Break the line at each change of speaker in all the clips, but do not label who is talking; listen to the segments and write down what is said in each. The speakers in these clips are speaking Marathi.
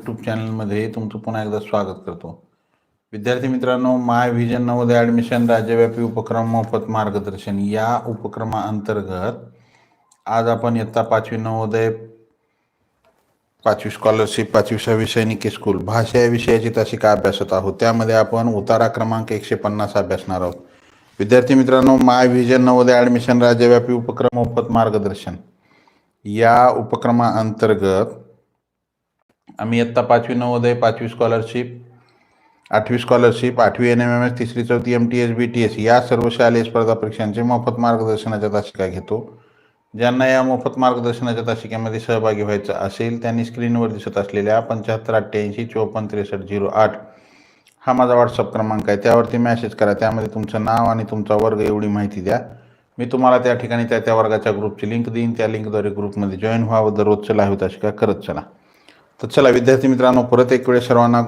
यूट्यूब चॅनलमध्ये तुमचं पुन्हा एकदा स्वागत करतो. विद्यार्थी मित्रांनो माय व्हिजन नवोदय ॲडमिशन राज्यव्यापी उपक्रम मोफत मार्गदर्शन. या उपक्रमाअंतर्गत आज आपण इयत्ता पाचवी नवोदय पाचवी स्कॉलरशिप पाचवी विषय निके स्कूल भाषा या विषयाची तासिका अभ्यासत आहोत? त्यामध्ये आपण उतारा क्रमांक एकशे पन्नास अभ्यासणार आहोत. विद्यार्थी मित्रांनो माय व्हिजन नवोदय ॲडमिशन राज्यव्यापी उपक्रम मोफत मार्गदर्शन. या उपक्रमाअंतर्गत आम्ही इयत्ता पाचवी नवोदय पाचवी स्कॉलरशिप आठवी स्कॉलरशिप आठवी एन एम एम एस तिसरी चौथी M T S B T S या सर्व शालेय स्पर्धा परीक्षांचे मोफत मार्गदर्शनाच्या तासिका घेतो. ज्यांना या मोफत मार्गदर्शनाच्या तासिकेमध्ये सहभागी व्हायचं असेल त्यांनी स्क्रीनवर दिसत असलेल्या पंच्याहत्तर अठ्ठ्याऐंशी चोपन्न त्रेसष्ट झिरो आठ हा माझा व्हॉट्सअप क्रमांक आहे. त्यावरती मॅसेज करा. त्यामध्ये तुमचं नाव आणि तुमचा वर्ग एवढी माहिती द्या. मी तुम्हाला त्या ठिकाणी त्या त्या वर्गाच्या ग्रुपची लिंक देईन. त्या लिंकद्वारे ग्रुपमध्ये जॉईन व्हावं. दररोजचं लाईव्ह तासिका करत चला. तर चला विद्यार्थी मित्रांनो परत एक वेळेस सर्वांना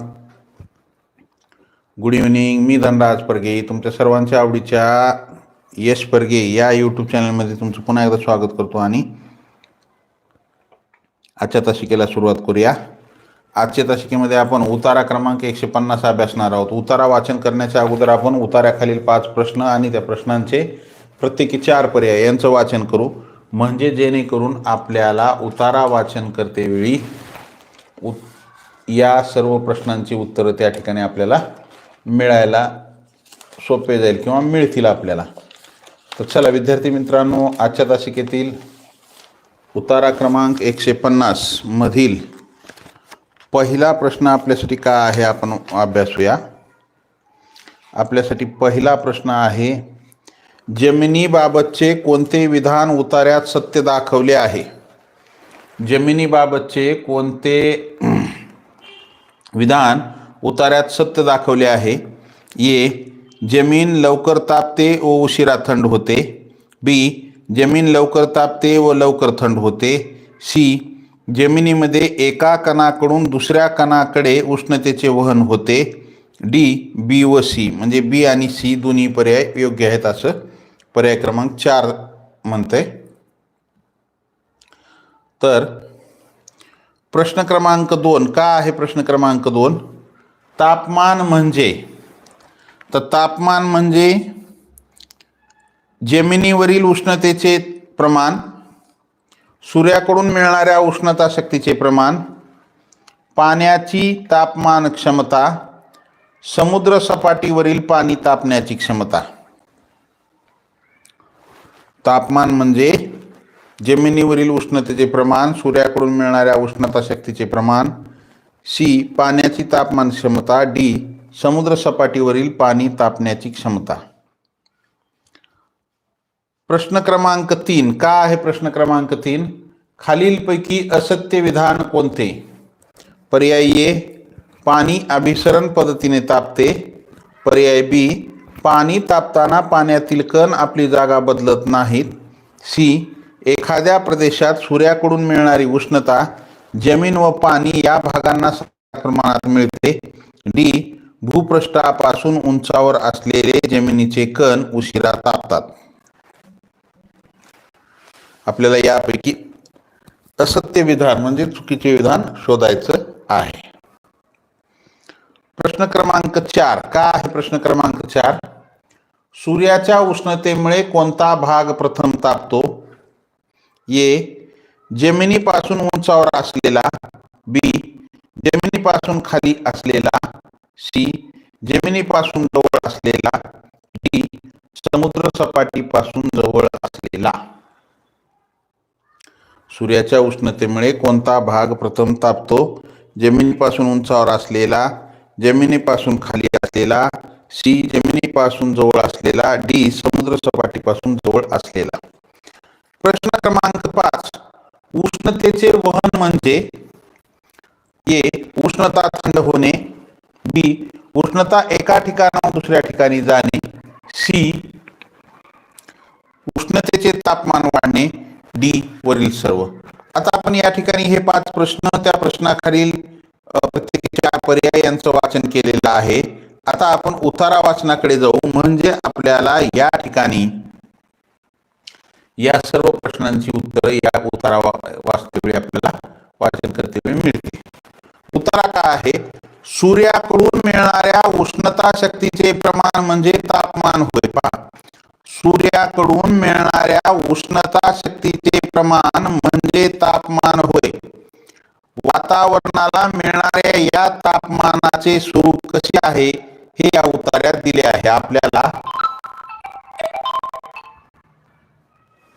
गुड इव्हनिंग मी धनराज परगे तुमच्या सर्वांच्या आवडीच्या यश परगे या यूट्यूब चॅनलमध्ये तुमचं पुन्हा एकदा स्वागत करतो आणि आजच्या तासिकेला सुरुवात करूया. आजच्या तासिकेमध्ये आपण उतारा क्रमांक एकशे पन्नास अभ्यासणार आहोत. उतारा वाचन करण्याच्या अगोदर आपण उताराखालील पाच प्रश्न आणि त्या प्रश्नांचे प्रत्येकी चार पर्याय यांचं वाचन करू. म्हणजे जेणेकरून आपल्याला उतारा वाचन करतेवेळी उत या सर्व प्रश्नांची उत्तरं त्या ठिकाणी आपल्याला मिळायला सोपे जाईल किंवा मिळतील आपल्याला. तर चला विद्यार्थी मित्रांनो आजच्या तासिकेतील उतारा क्रमांक एकशे पन्नासमधील पहिला प्रश्न आपल्यासाठी काय आहे आपण अभ्यासूया. आपल्यासाठी पहिला प्रश्न आहे जमिनीबाबतचे कोणते विधान उतार्यात सत्य दाखवले आहे? जमिनीबाबतचे कोणते विधान उतार्यात सत्य दाखवले आहे? ए जमीन लवकर तापते व उशिरा थंड होते. बी जमीन लवकर तापते व लवकर थंड होते. सी जमिनीमध्ये एका कणाकडून दुसऱ्या कणाकडे उष्णतेचे वहन होते. डी बी व सी म्हणजे बी आणि सी दोन्ही पर्याय योग्य आहेत असं पर्याय क्रमांक चार म्हणतंय. तर प्रश्न क्रमांक दोन का आहे प्रश्न क्रमांक दोन? तापमान म्हणजे तर तापमान म्हणजे जमिनीवरील उष्णतेचे प्रमाण सूर्याकडून मिळणाऱ्या उष्णता शक्तीचे प्रमाण पाण्याची तापमान क्षमता समुद्र सपाटीवरील पाणी तापण्याची क्षमता. तापमान म्हणजे जमिनीवरील उष्णतेचे प्रमाण सूर्याकडून मिळणाऱ्या उष्णता शक्तीचे प्रमाण सी पाण्याची तापमान क्षमता डी समुद्रसपाटीवरील पाणी तापण्याची क्षमता. प्रश्न क्रमांक तीन. का आहे प्रश्न क्रमांक तीन? खालीलपैकी असत्य विधान कोणते? पर्याय ए पाणी अभिसरण पद्धतीने तापते. पर्याय बी पाणी तापताना पाण्यातील कण आपली जागा बदलत नाहीत. सी एखाद्या प्रदेशात सूर्याकडून मिळणारी उष्णता जमीन व पाणी या भागांना प्रमाणात मिळते. डी. भूपृष्ठापासून उंचावर असलेले जमिनीचे कण उशिरा तापतात. आपल्याला यापैकी असत्य विधान म्हणजे चुकीचे विधान शोधायचं आहे. प्रश्न क्रमांक चार. का आहे प्रश्न क्रमांक चार? सूर्याच्या उष्णतेमुळे कोणता भाग प्रथम तापतो? ए जमिनीपासून उंचावर असलेला बी जमिनीपासून खाली असलेला सी जमिनीपासून जवळ असलेला डी समुद्र सपाटीपासून जवळ असलेला. सूर्याच्या उष्णतेमुळे कोणता भाग प्रथम तापतो? जमिनीपासून उंचावर असलेला जमिनीपासून खाली असलेला सी जमिनीपासून जवळ असलेला डी समुद्र सपाटीपासून जवळ असलेला. प्रश्न क्रमांक पाच. उष्णतेचे वहन म्हणजे? ए. उष्णता थंड होणे. बी. उष्णता एका ठिकाणाहून दुसऱ्या ठिकाणी जाणे. सी. उष्णतेचे तापमान वाढणे. डी. वरील सर्व. आता आपण या ठिकाणी हे पाच प्रश्न त्या प्रश्नाखालील प्रत्येकी चार पर्याय यांचं वाचन केलेलं आहे. आता आपण उतारा वाचनाकडे जाऊ. म्हणजे आपल्याला या ठिकाणी या सर्व प्रश्नांची उत्तरं या उतारा वाचतेवेळी आपल्याला वाचन करतेवेळी मिळते. उतारा काय आहे? सूर्याकडून मिळणाऱ्या उष्णता शक्तीचे प्रमाण म्हणजे तापमान होय पहा. सूर्याकडून मिळणाऱ्या उष्णता शक्तीचे प्रमाण म्हणजे तापमान होय. वातावरणाला मिळणाऱ्या या तापमानाचे स्वरूप कसे आहे? हे या उतार्यात दिले आहे आपल्याला.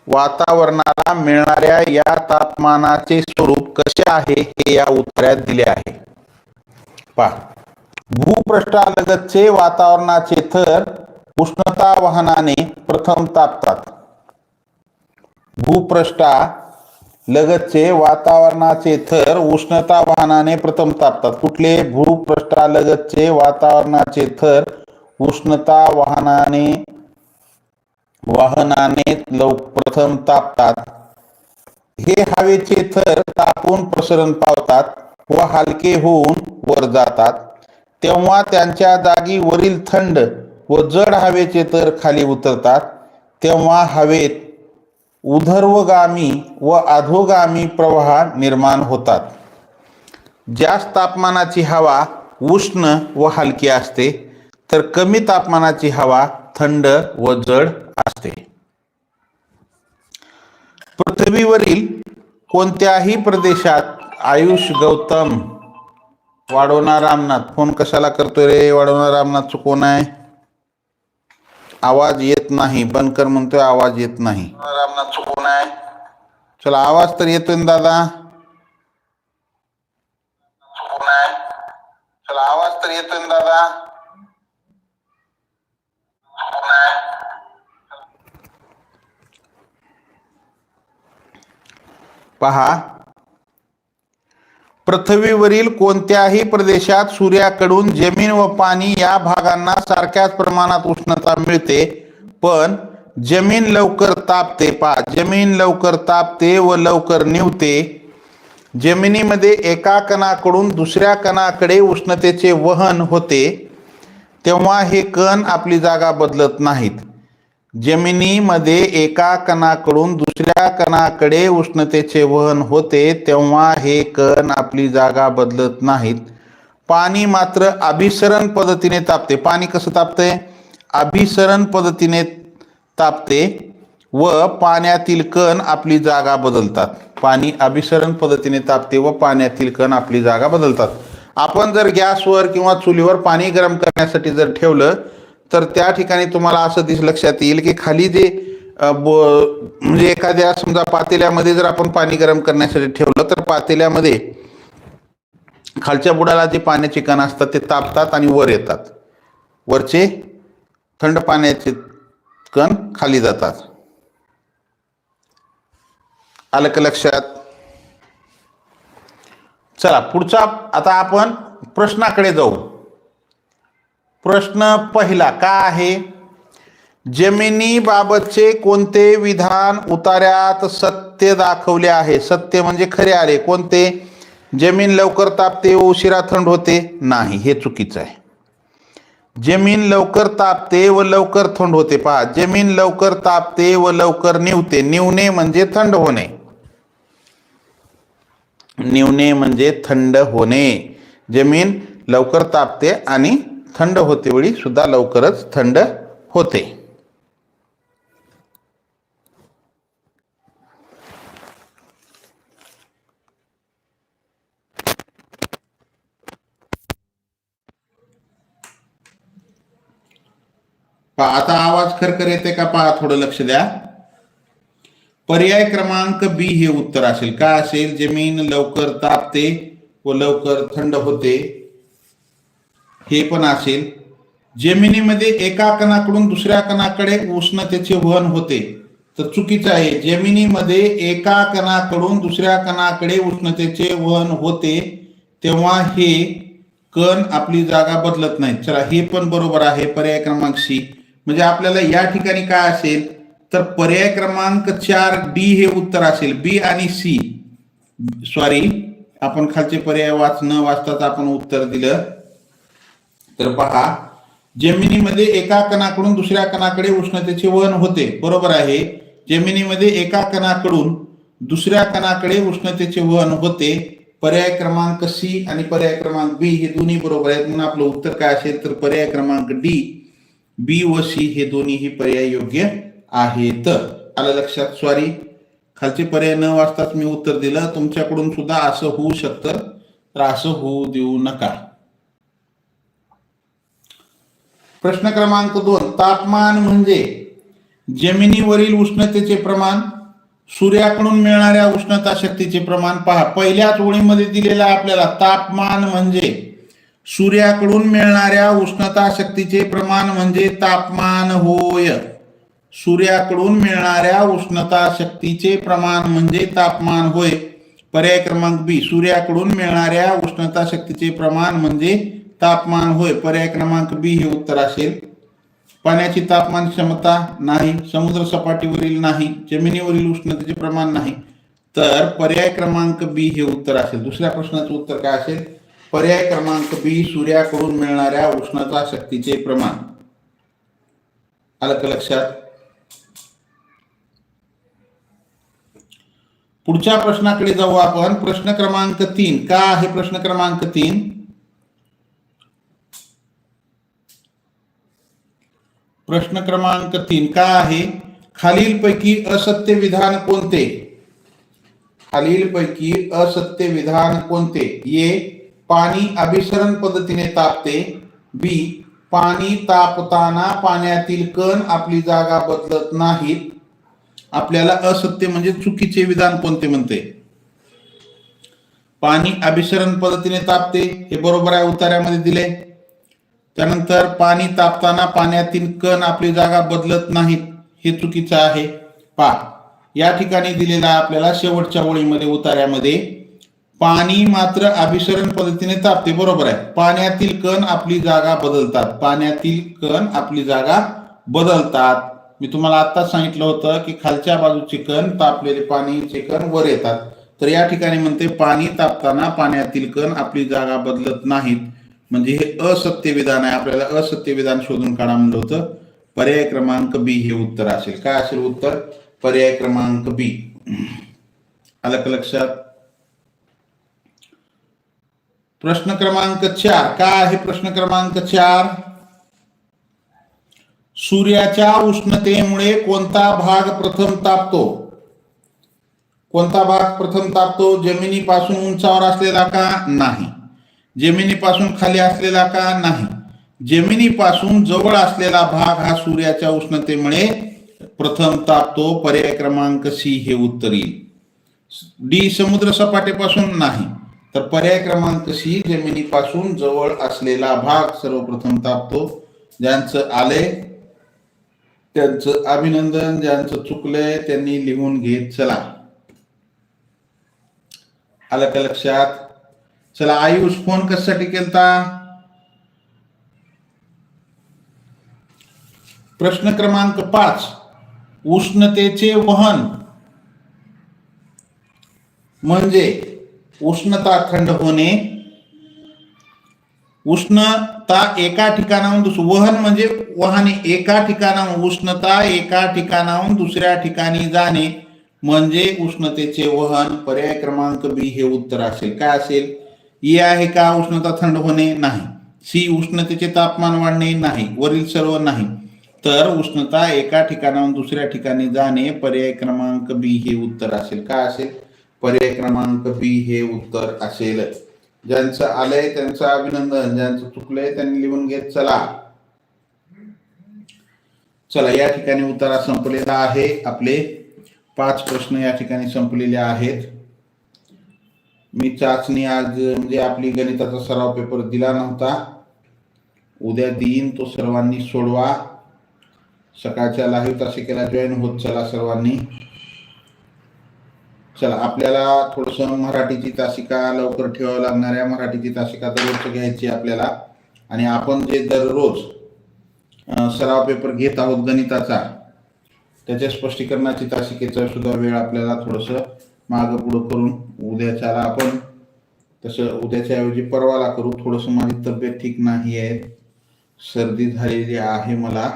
वातावरणाला मिळणाऱ्या या तापमानाचे स्वरूप कसे आहे हे या उत्तरात दिले आहे. पहा. भूपृष्ठालगतचे वातावरणाचे थर उष्णता वाहनाने प्रथम तापतात. भूपृष्ठा लगतचे वातावरणाचे थर उष्णता वाहनाने प्रथम तापतात. कुठले? भूपृष्ठालगतचे वातावरणाचे थर उष्णता वाहनाने वाहनाने लव प्रथम तापतात. हे हवेचे थर तापून प्रसरण पावतात व हलके होऊन वर जातात. तेव्हा त्यांच्या जागी वरील थंड व जड हवेचे थर खाली उतरतात. तेव्हा हवेत उधर्वगामी व अधोगामी प्रवाह निर्माण होतात. जास्त तापमानाची हवा उष्ण व हलकी असते तर कमी तापमानाची हवा थंड व जड असते. पृथ्वीवरील कोणत्याही प्रदेशात आयुष गौतम वाढवणार रामनाथ. फोन कशाला करतोय रे? वाढवणार रामनाथ कोण आहे? आवाज येत नाही. बनकर म्हणतोय आवाज येत नाही. रामनाथ कोण आहे? चला आवाज तर येतोय ना दादा. आहे? चला आवाज तर येतोय ना दादा कोण आहे पहा. पृथ्वीवरील कोणत्याही प्रदेशात सूर्याकडून जमीन व पाणी या भागांना सारख्याच प्रमाणात उष्णता मिळते पण जमीन लवकर तापते. पा जमीन लवकर तापते व लवकर निवते. जमिनीमध्ये एका कणाकडून दुसऱ्या कणाकडे उष्णतेचे वहन होते तेव्हा हे कण आपली जागा बदलत नाहीत. जमिनीमध्ये एका कणाकडून दुसऱ्या कणाकडे उष्णतेचे वहन होते तेव्हा हे कण आपली जागा बदलत नाहीत. पाणी मात्र अभिसरण पद्धतीने तापते. पाणी कसं तापते अभिसरण पद्धतीने तापते व पाण्यातील कण आपली जागा बदलतात. पाणी अभिसरण पद्धतीने तापते व पाण्यातील कण आपली जागा बदलतात. आपण जर गॅसवर किंवा चुलीवर पाणी गरम करण्यासाठी जर ठेवलं तर त्या ठिकाणी तुम्हाला असं दिस लक्षात येईल की खाली जे म्हणजे एखाद्या समजा पातेल्यामध्ये जर आपण पाणी गरम करण्यासाठी ठेवलं तर पातेल्यामध्ये खालच्या बुडाला जे पाण्याचे कण असतात ते तापतात आणि वर येतात. वरचे थंड पाण्याचे कण खाली जातात. आलं का लक्षात? चला पुढचा आता आपण प्रश्नाकडे जाऊ. प्रश्न पहिला का आहे? जमिनीबाबतचे कोणते विधान उतार्यात सत्य दाखवले आहे? सत्य म्हणजे खरे आले. कोणते? जमीन लवकर तापते उशिरा थंड होते. नाही हे चुकीचं आहे. जमीन लवकर तापते व लवकर थंड होते. पहा जमीन लवकर तापते व लवकर निवते. निवणे म्हणजे थंड होणे. निवणे म्हणजे थंड होणे. जमीन लवकर तापते आणि थंड होते वेळी सुद्धा लवकरच थंड होते. पा आता आवाज खरखर येते का? पहा थोडं लक्ष द्या. पर्याय क्रमांक बी हे उत्तर असेल. का असेल? जमीन लवकर तापते व लवकर थंड होते. हे पण असेल. जमिनीमध्ये एका कणाकडून दुसऱ्या कणाकडे उष्णतेचे वहन होते. तर चुकीचं आहे. जमिनीमध्ये एका कणाकडून दुसऱ्या कणाकडे उष्णतेचे वहन होते तेव्हा हे कण आपली जागा बदलत नाही चला हे पण बरोबर आहे. पर्याय क्रमांक सी. म्हणजे आपल्याला या ठिकाणी काय असेल? तर पर्याय क्रमांक चार डी हे उत्तर असेल. बी आणि सी. सॉरी आपण खालचे पर्याय वाच न वाचताच आपण उत्तर दिलं. तर पहा जमिनीमध्ये एका कणाकडून दुसऱ्या कणाकडे उष्णतेचे वहन होते बरोबर आहे. जमिनीमध्ये एका कणाकडून दुसऱ्या कणाकडे उष्णतेचे वहन होते. पर्याय क्रमांक सी आणि पर्याय क्रमांक बी हे दोन्ही बरोबर आहेत. म्हणून आपलं उत्तर काय असेल? तर पर्याय क्रमांक डी बी व सी हे दोन्हीही पर्याय योग्य आहेत. आलं लक्षात? सॉरी खालचे पर्याय न वाचताच मी उत्तर दिलं. तुमच्याकडून सुद्धा असं होऊ शकतं. तर असं होऊ देऊ नका. प्रश्न क्रमांक दोन तापमान म्हणजे जमिनीवरील उष्णतेचे प्रमाण सूर्याकडून मिळणाऱ्या उष्णता शक्तीचे प्रमाण. पहा पहिल्याच ओळीमध्ये दिलेला आपल्याला तापमान म्हणजे सूर्याकडून मिळणाऱ्या उष्णता शक्तीचे प्रमाण म्हणजे तापमान होय. सूर्याकडून मिळणाऱ्या उष्णता शक्तीचे प्रमाण म्हणजे तापमान होय. पर्याय क्रमांक बी सूर्याकडून मिळणाऱ्या उष्णता शक्तीचे प्रमाण म्हणजे तापमान होय पर्याय क्रमांक बी हे उत्तर असेल. पाण्याची तापमान क्षमता नाही समुद्र सपाटीवरील नाही जमिनीवरील उष्णतेचे प्रमाण नाही. तर पर्याय क्रमांक बी हे उत्तर असेल. दुसऱ्या प्रश्नाचं उत्तर काय असेल? पर्याय क्रमांक बी सूर्याकडून मिळणाऱ्या उष्णता शक्तीचे प्रमाण. आलं का लक्षात? पुढच्या प्रश्नाकडे जाऊ आपण. प्रश्न क्रमांक तीन. का आहे प्रश्न क्रमांक तीन? प्रश्न क्रमांक तीन का आहे? खालीलपैकी असत्य विधान कोणते? खालीलपैकी असत्य विधान कोणते? ये पाणी अभिसरण पद्धतीने तापते. बी पाणी तापताना पाण्यातील कण आपली जागा बदलत नाहीत. आपल्याला असत्य म्हणजे चुकीचे विधान कोणते म्हणते? पाणी अभिसरण पद्धतीने तापते. हे बरोबर आहे उतार्यामध्ये दिले. त्यानंतर पाणी तापताना पाण्यातील कण आपली जागा बदलत नाहीत हे चुकीचं आहे. पा या ठिकाणी दिलेला आपल्याला शेवटच्या ओळीमध्ये उतार्यामध्ये पाणी मात्र अभिसरण पद्धतीने तापते बरोबर आहे. पाण्यातील कण आपली जागा बदलतात. पाण्यातील कण आपली जागा बदलतात. मी तुम्हाला आत्ताच सांगितलं होतं की खालच्या बाजूचे कण तापलेले पाणीचे कण वर येतात. तर या ठिकाणी म्हणते पाणी तापताना पाण्यातील कण आपली जागा बदलत नाहीत. म्हणजे हे असत्य विधान आहे आपल्याला असत्य विधान शोधून काढा म्हणलं होतं. पर्याय क्रमांक बी हे उत्तर असेल. काय असेल उत्तर? पर्याय क्रमांक बी. आलं का लक्षात? प्रश्न क्रमांक चार. काय आहे प्रश्न क्रमांक चार? सूर्याच्या उष्णतेमुळे कोणता भाग प्रथम तापतो? कोणता भाग प्रथम तापतो? जमिनीपासून उंचावर असलेला का? नाही. जमिनीपासून खाली असलेला का नाही? जमिनीपासून जवळ असलेला भाग हा सूर्याच्या उष्णतेमुळे प्रथम तापतो पर्याय क्रमांक सी हे उत्तर येईल डी समुद्र सपाटीपासून नाही तर पर्याय क्रमांक सी जमिनीपासून जवळ असलेला भाग सर्वप्रथम तापतो ज्यांचं आले त्यांचं अभिनंदन ज्यांचं चुकलंय त्यांनी लिहून घेत चला. आलं का लक्षात? चला आयुष फोन कशासाठी केलता? प्रश्न क्रमांक पाच. उष्णतेचे वहन. म्हणजे उष्णता थंड होणे. उष्णता एका ठिकाणाहून दुस वहन म्हणजे वाहने एका ठिकाणाहून उष्णता एका ठिकाणाहून दुसऱ्या ठिकाणी जाणे. म्हणजे उष्णतेचे वहन. पर्याय क्रमांक बी हे उत्तर असेल. काय असेल? ए आहे का उष्णता थंड होणे नाही? सी उष्णतेचे तापमान वाढणे नाही वरील सर्व नाही. तर उष्णता एका ठिकाणाहून दुसऱ्या ठिकाणी जाणे पर्याय क्रमांक बी हे उत्तर असेल. का असेल? पर्याय क्रमांक बी हे उत्तर असेल. ज्यांचं आलंय त्यांचं अभिनंदन ज्यांचं चुकलंय त्यांनी लिहून घेत चला. चला या ठिकाणी उतारा संपलेला आहे. आपले पाच प्रश्न या ठिकाणी संपलेले आहेत. मी चाचणी आज म्हणजे आपली गणिताचा सराव पेपर दिला नव्हता. उद्या देईन तो सर्वांनी सोडवा. सकाळच्या लाईव्ह तासिकेला जॉईन होत चला सर्वांनी. चला आपल्याला थोडस मराठीची तासिका लवकर ठेवावं लागणार आहे. मराठीची तासिका दररोज घ्यायची आपल्याला. आणि आपण जे दररोज सराव पेपर घेत आहोत गणिताचा त्याच्या स्पष्टीकरणाची तासिकेचा सुद्धा वेळ आपल्याला थोडंसं मागं पुढं करून उद्याच्याला आपण तसं उद्याच्या ऐवजी परवाला करू. थोडंसं माझी तब्येत ठीक नाही आहे. सर्दी झालेली आहे मला.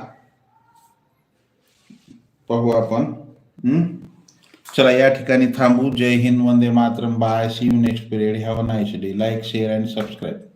पाहू आपण. चला या ठिकाणी थांबू. जय हिंद वंदे Mataram. Bye. See you next period have a nice day like share and subscribe